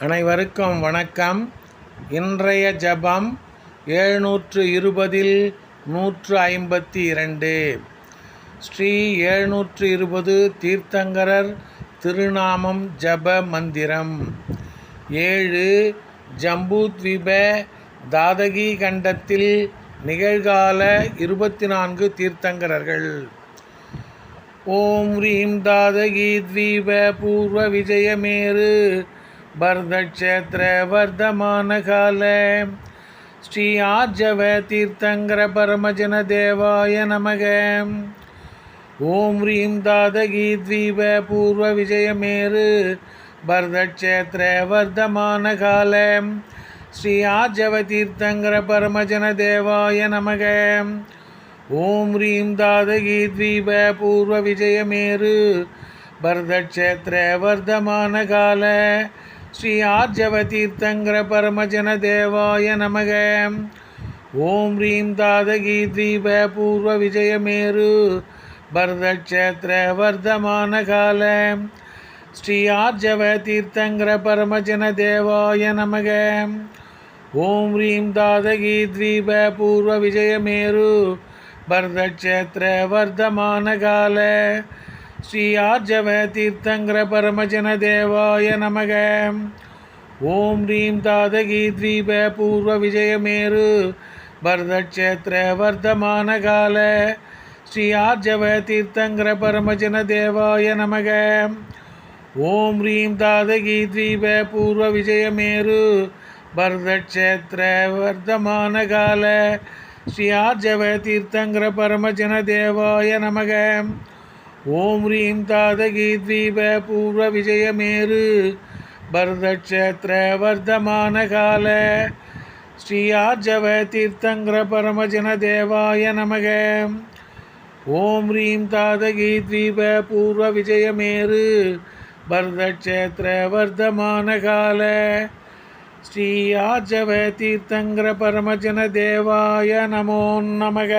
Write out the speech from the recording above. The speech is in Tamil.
அனைவருக்கும் வணக்கம். இன்றைய ஜபம் எழுநூற்று இருபதில் நூற்று ஐம்பத்தி இரண்டு. ஸ்ரீ ஏழ்நூற்று இருபது தீர்த்தங்கரர் திருநாமம் ஜப மந்திரம். ஏழு ஜம்பூத்வீப தாதகி கண்டத்தில் நிகழ்கால இருபத்தி நான்கு தீர்த்தங்கரர்கள். ஓம் ரீம் தாதகி த்வீப பூர்வ விஜயமேரு பரதக்ஷேத்திர வர்த்தமான கால. ஸ்ரீ ஆர்ஜவ தீர்த்தங்கர பரமஜன தேவாய நமக. ஓம் ஹ்ரீம் தாதகி தீப பூர்வ விஜயமேரு பரதக்ஷேத்திர வர்த்தமான கால. ஸ்ரீ ஆர்ஜவ தீர்த்தங்கர பரமஜன தேவாய நமக. ஓம் ஹ்ரீம் தாதகி தீப பூர்வ விஜயமேரு பரதக்ஷேத்திர வர்த்தமான கால. ஸ்ரீ ஆர்ஜவ தீர்த்தங்கர பரமஜன தேவாய நமக. ஓம் ஹ்ரீம் தாதகி தீப பூர்வ விஜயமேரு. பரதக்ஷேத்திர வர்த்தமான கால. ஸ்ரீ ஆர்ஜவ தீர்த்தங்கர பரமஜன தேவாய நமக. ஓம் ஹ்ரீம் தாதகி தீப பூர்வ விஜயமேரு. பரதக்ஷேத்திர வர்த்தமான கால. ஸ்ரீ ஆர்ஜவ தீர்த்தங்கர பரமஜன தேவாய நமக. ஓம் ரீம் தாதகி த்ரீப பூர்வ விஜயமேரு. பரதக்ஷேத்திர வர்த்தமான கால. ஸ்ரீ ஆர்ஜவ தீர்த்தங்கர பரமஜன தேவாய நமக. ஓம் ரீம் தாதகி த்ரீப பூர்வ விஜயமேரு. பரதக்ஷேத்திர வர்த்தமான கால. ஸ்ரீ ஆர்ஜவ தீர்த்தங்கர பரமஜன தேவாய நமக. ஓம் ரீம் தாதகி த்வீப பூர்வ விஜயமேரு பரதக்ஷேத்திர வர்த்தமான கால ஸ்ரீயார்ஜவ ஆர்ஜவ தீர்த்தங்கர பரமஜன தேவாய நமக. ஓம் ரீம் தாதகி த்வீப பூர்வ விஜயமேரு பரதக்ஷேத்திர வர்த்தமான கால ஸ்ரீ ஆர்ஜவ தீர்த்தங்கர பரமஜன தேவாய நமோ நமக.